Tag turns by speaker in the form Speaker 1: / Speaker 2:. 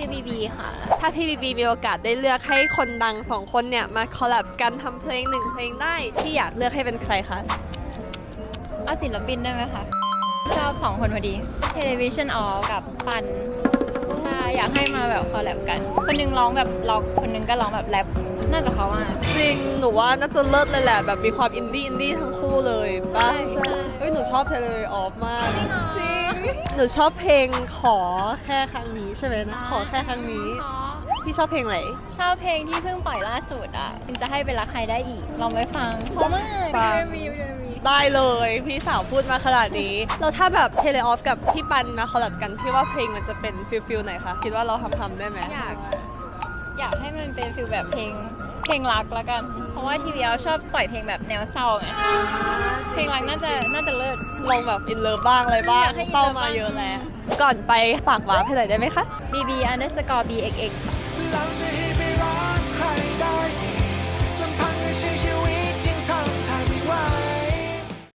Speaker 1: ชื่อบีบีค่ะ
Speaker 2: ถ้าพี่บีบีมีโอกาสได้เลือกให้คนดังสองคนเนี่ย มาคอลแลบกันทำเพลงหนึ่งเพลงได้พี่อยากเลือกให้เป็นใครคะ
Speaker 1: เอาศิลปินได้ไหมคะ ชอบสองคนพอดี Television All กับปัน ใช่ อยากให้มาแบบคอลแลบกัน คนหนึงร้องแบบล็อก คนหนึงก็ร้องแบบแรปน่าจะเขามาก
Speaker 2: จริง หนูว่าน่าจะเลิศเลยแหละ แบบมีความอินดี้อินดี้ทั้งคู่เลยป่ะ
Speaker 1: ใช่ใช่
Speaker 2: เฮ้ย หนูชอบเทเลออฟมาก
Speaker 1: จริงเหรอ
Speaker 2: หนูชอบเพลงขอแค่ครั้งนี้ใช่ไหมนะ ขอแค่ครั้งนี้
Speaker 1: อ๋อ
Speaker 2: พี่ชอบเพลงอะไร
Speaker 1: ชอบเพลงที่เพิ่งปล่อยล่าสุดอะจะให้ไปรักใครได้อีก ลองไปฟังเพราะมาก
Speaker 2: ฟัง
Speaker 1: เดมีเดมี
Speaker 2: ได้เลยพี่สาวพูดมาขนาดนี้แล้วถ้าแบบเทเลออฟกับพี่ปันมาคอลแลบกันพี่ว่าเพลงมันจะเป็นฟิลฟิลไหนคะ คิดว่าเราทำทำได้ไหม
Speaker 1: อยาก อยากให้มันเป็นฟิลแบบเพลง เพลงรักแล้วกัน เพราะว่าทีวีชอบปล่อยเพลงแบบแนวเศร้าไง เพลงรักน่าจะน่าจะเลิศ
Speaker 2: ลองแบบอินเลิฟบ้างอะไรบ้าง
Speaker 1: อยากให้ in
Speaker 2: เศร้า
Speaker 1: love
Speaker 2: มา
Speaker 1: บ้าง
Speaker 2: เยอะแล้ว ก่อนไปฝากวาร์ปให้หน่อยได้ไหมคะ
Speaker 1: bb underscore bxx
Speaker 3: เราจะให้ไปรักใคร